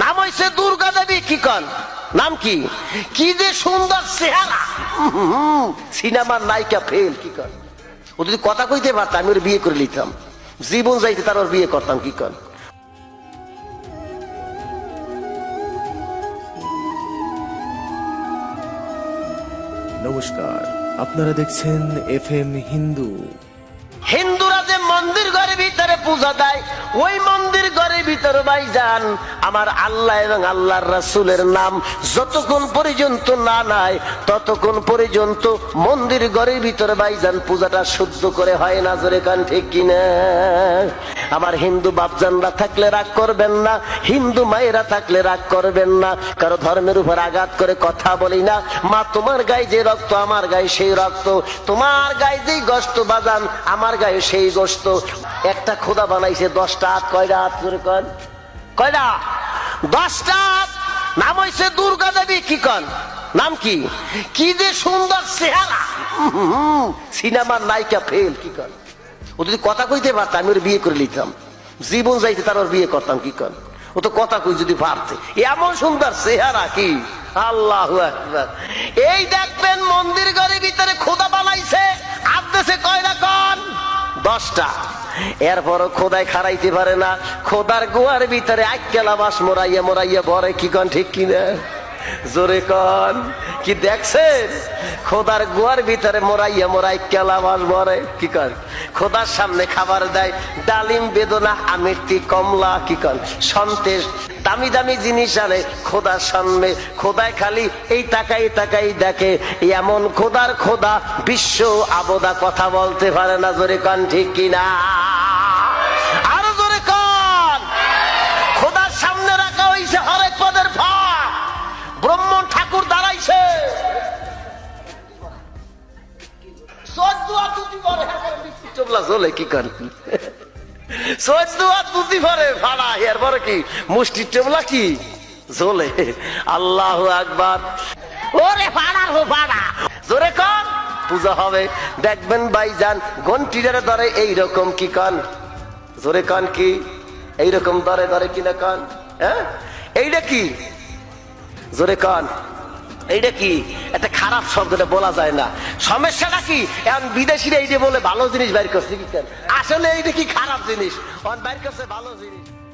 নাম হইছে দুর্গা দেবী কি কন? নাম কি? কি যে সুন্দর চেহারা। সিনেমার নায়িকা ফেল কি কন? ও যদি কথা কইতে পারতাম আমি ওর বিয়ে করে নিতাম। জীবন যাইতে তার ওর বিয়ে করতাম কি কন? নমস্কার আপনারা দেখছেন এফ এম হিন্দু। হিন্দুরা যে মন্দির ঘরের ভিতরে পূজা দেয় ওই মন্দির ঘরের ভিতর ভাই যান আমার আল্লাহ এবং আল্লাহর রাসুলের নাম যতক্ষণ পর্যন্ত না নাই, ততক্ষণ পর্যন্ত মন্দির ঘরের ভিতরে ভাই যান পূজাটা শুদ্ধ করে হয় না, জোরে কান ঠিক কিনা? আমার হিন্দু বাপজানরা থাকলে রাগ করবেন না, হিন্দু মায়েরা থাকলে রাগ করবেন না, কারও ধর্মের উপর আঘাত করে কথা বলি না। মা, তোমার গায়ে যে রক্ত, আমার গায়ে সেই রক্ত। তোমার গায়ে যেই গোস্ত বাজান, আমার গায়ে সেই গোস্ত একটা খোদা বানাইছে, দশটা হাত, কয়টা হাত করে কন? কয়টা? দশটা হাত? নাম হইছে দুর্গা দেবী, কি কন? নাম কি? কি যে সুন্দর চেহারা। সিনেমার নায়িকা ফেল, কি কন? ও যদি কথা কইতে পারতাম আমি ওর বিয়ে করে নিতাম। জীবন যাইতে তার ওর বিয়ে করতাম কি কর? ও তো কথা কই যদি পারতে। এমন সুন্দর চেহারা কি? আল্লাহ এই দেখবেন মন্দির ঘরের ভিতরে খোদা বানাইছে। আদেশে কয়টা কন দশটা। এরপরও খোদায় খারাইতে পারে না। খোদার গোয়ার ভিতরে আক্কেলা বাস মোরাইয়া মোরাইয়া ভরে কি কন, ঠিক কিনা? জোরে কন। কি দেখছেন? খোদার গোয়ার ভিতরে মোরাইয়া মোরাই কেলা মাস ভরে কি কর খোদার সামনে খাবার দেয়। ডালিম বেদনা আমিরতি কমলা, কি কর সন্তেষ দামি দামি জিনিস আনে খোদার সামনে। খোদায় খালি এই তাকাই তাকাই দেখে। এমন খোদার খোদা বিশ্ব আবদা কথা বলতে পারে না, জোরে কন, ঠিক কিনা? চোবলা চলে কি কর? চোদ্দুয়া তুতি পরে, ভাড়া। এরপরে কি? মুষ্টি টেবলা কি? আল্লাহ ওরে ভাড়া হো ভাড়া। জোরে কর, পূজা হবে। দেখবেন ভাইজান, ঘন্টিটারে ধরে এইরকম কি কন? জোরে কন কি? এইরকম দরে দরে কিনা কন? হ্যাঁ? এইটা কি? জোরে কন। এইটা কি? একটা খারাপ শব্দটা বলা যায় না। সমস্যাটা কি? এখন বিদেশিরা এই যে বলে, ভালো জিনিস বাইর করছে আসলে এইটা কি খারাপ জিনিস? বাইর করছে ভালো জিনিস।